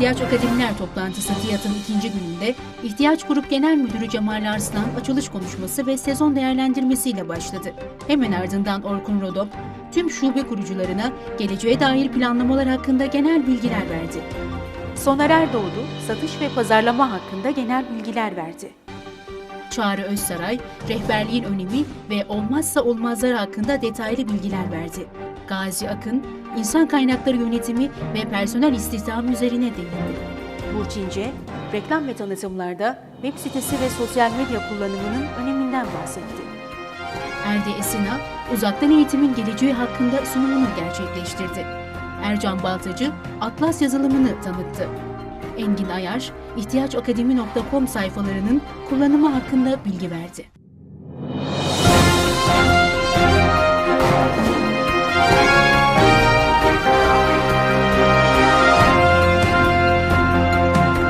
İhtiyaç Akademiler toplantısı TİAD'ın ikinci gününde İhtiyaç Grup Genel Müdürü Cemal Arslan açılış konuşması ve sezon değerlendirmesiyle başladı. Hemen ardından Orkun Rodop, tüm şube kurucularına geleceğe dair planlamalar hakkında genel bilgiler verdi. Soner Erdoğdu, satış ve pazarlama hakkında genel bilgiler verdi. Çağrı Özsaray, rehberliğin önemi ve olmazsa olmazları hakkında detaylı bilgiler verdi. Gazi Akın, insan kaynakları yönetimi ve personel istihdamı üzerine değindi. Burç İnce, reklam ve tanıtımlarda web sitesi ve sosyal medya kullanımının öneminden bahsetti. Erde Esina, uzaktan eğitimin geleceği hakkında sunumunu gerçekleştirdi. Ercan Baltacı, Atlas yazılımını tanıttı. Engin Ayar, ihtiyaçakademi.com sayfalarının kullanımı hakkında bilgi verdi.